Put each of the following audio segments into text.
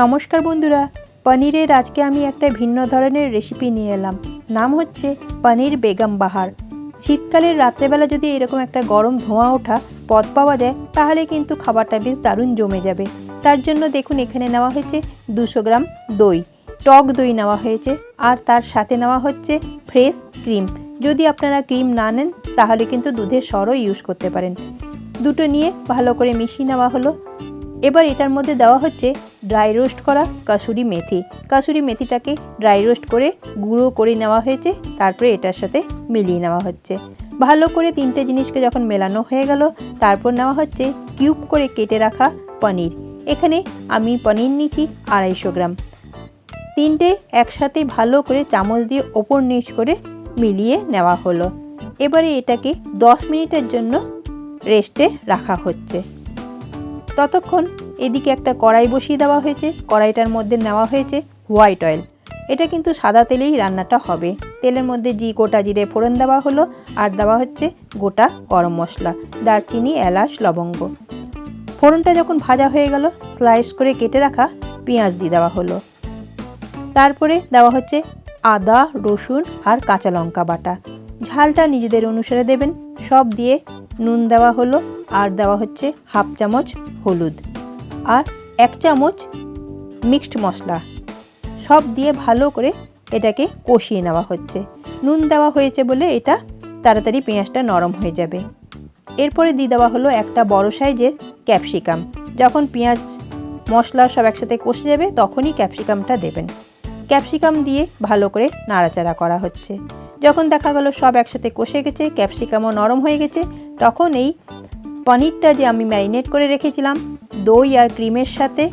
নমস্কার বন্ধুরা, পনিরের আজকে আমি একটা ভিন্ন ধরনের রেসিপি নিয়ে এলাম। নাম হচ্ছে পনির বেগম বাহার। শীতকালের রাত্রেবেলা যদি এরকম একটা গরম ধোঁয়া ওঠা পদ পাওয়া যায়, তাহলে কিন্তু খাবারটা বেশ দারুণ জমে যাবে। তার জন্য দেখুন, এখানে নেওয়া হয়েছে দুশো গ্রাম দই। টক দই নেওয়া হয়েছে, আর তার সাথে নেওয়া হচ্ছে ফ্রেশ ক্রিম যদি আপনারা ক্রিম না নেন, তাহলে কিন্তু দুধের সরও ইউজ করতে পারেন। দুটো নিয়ে ভালো করে মিশিয়ে নেওয়া হলো। এবার এটার মধ্যে দেওয়া হচ্ছে ড্রাই রোস্ট করা কাসুরি মেথি। কাসুরি মেথিটাকে ড্রাই রোস্ট করে গুঁড়ো করে নেওয়া হয়েছে, তারপরে এটার সাথে মিলিয়ে নেওয়া হচ্ছে। ভালো করে তিনটে জিনিসকে যখন মেলানো হয়ে গেল, তারপর নেওয়া হচ্ছে কিউব করে কেটে রাখা পনির। এখানে আমি পনির নিচ্ছি আড়াইশো গ্রাম। তিনটে একসাথে ভালো করে চামচ দিয়ে ওপর নিচ করে মিলিয়ে নেওয়া হলো। এবারে এটাকে দশ মিনিটের জন্য রেস্টে রাখা হচ্ছে। ততক্ষণ এদিকে একটা কড়াই বসিয়ে দেওয়া হয়েছে। কড়াইটার মধ্যে নেওয়া হয়েছে হোয়াইট অয়েল। এটা কিন্তু সাদা তেলেই রান্নাটা হবে। তেলের মধ্যে জি গোটা জিরে ফোড়ন দেওয়া হলো আর দেওয়া হচ্ছে গোটা গরম মশলা, দারচিনি, এলাচ, লবঙ্গ। ফোড়নটা যখন ভাজা হয়ে গেল, স্লাইস করে কেটে রাখা পেঁয়াজ দিয়ে দেওয়া হলো। তারপরে দেওয়া হচ্ছে আদা, রসুন আর কাঁচা লঙ্কা বাটা। ঝালটা নিজেদের অনুসারে দেবেন। সব দিয়ে নুন দেওয়া হলো, আর দেওয়া হচ্ছে হাফ চামচ হলুদ, আর এক চামচ মিক্সড মশলা। সব দিয়ে ভালো করে এটাকে কষিয়ে নেওয়া হচ্ছে। নুন দেওয়া হয়েছে বলে এটা তাড়াতাড়ি পেঁয়াজটা নরম হয়ে যাবে। এরপরে দিয়ে দেওয়া হলো একটা বড় সাইজের ক্যাপসিকাম। যখন পেঁয়াজ, মশলা সব একসাথে কষে যাবে, তখনই ক্যাপসিকামটা দেবেন। ক্যাপসিকাম দিয়ে ভালো করে নাড়াচাড়া করা হচ্ছে। যখন দেখা গেল সব একসাথে কষে গেছে, ক্যাপসিকামও নরম হয়ে গেছে, তখন এই পনিরটা যে আমি ম্যারিনেট করে রেখেছিলাম, দই আর ক্রিমের সাথে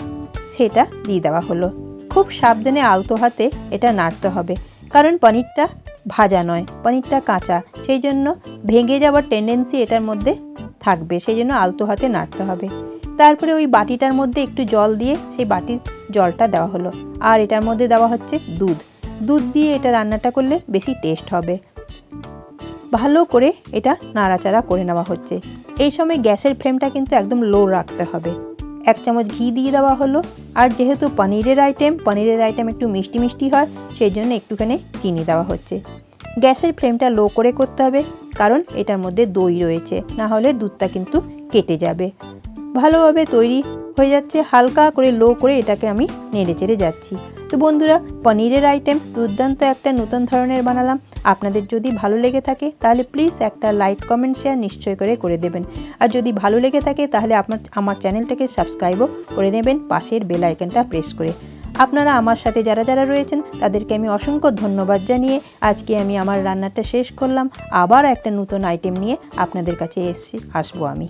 সেটা দিয়ে দেওয়া হলো। খুব সাবধানে আলতো হাতে এটা নাড়তে হবে, কারণ পনিরটা ভাজা নয়, পনিরটা কাঁচা, সেই জন্য ভেঙে যাওয়ার টেন্ডেন্সি এটার মধ্যে থাকবে, সেই জন্য আলতো হাতে নাড়তে হবে। তারপরে ওই বাটিটার মধ্যে একটু জল দিয়ে সেই বাটির জলটা দেওয়া হলো, আর এটার মধ্যে দেওয়া হচ্ছে দুধ। দুধ দিয়ে এটা রান্নাটা করলে বেশি টেস্ট হবে। ভালো করে এটা নাড়াচাড়া করে নেওয়া হচ্ছে। এই সময় গ্যাসের ফ্লেমটা কিন্তু একদম লো রাখতে হবে। এক চামচ ঘি দিয়ে দেওয়া হলো। আর যেহেতু পনিরের আইটেম পনিরের আইটেম একটু মিষ্টি মিষ্টি হয়, সেই জন্য একটুখানি চিনি দেওয়া হচ্ছে। গ্যাসের ফ্লেমটা লো করে করতে হবে, কারণ এটার মধ্যে দই রয়েছে। না হলে দুধটা কিন্তু কেটে যাবে। ভালোভাবে তৈরি হয়ে যাচ্ছে। হালকা করে লো করে এটাকে আমি নেড়ে চেড়ে যাচ্ছি। তো বন্ধুরা, পনিরের আইটেম দুর্দান্ত একটা নতুন ধরনের বানালাম। আপনাদের যদি ভালো লেগে থাকে, তাহলে প্লিজ একটা লাইক কমেন্ট শেয়ার নিশ্চয় করে করে দেবেন। আর যদি ভালো লেগে থাকে, তাহলে আপনার, আমার চ্যানেলটাকে সাবস্ক্রাইবও করে নেবেন, পাশের বেল আইকনটা প্রেস করে। আপনারা আমার সাথে যারা যারা রয়েছেন, তাদেরকে আমি অসংখ্য ধন্যবাদ জানিয়ে আজকে আমি আমার রান্নাটা শেষ করলাম। আবার একটা নতুন আইটেম নিয়ে আপনাদের কাছে এসে আসব আমি।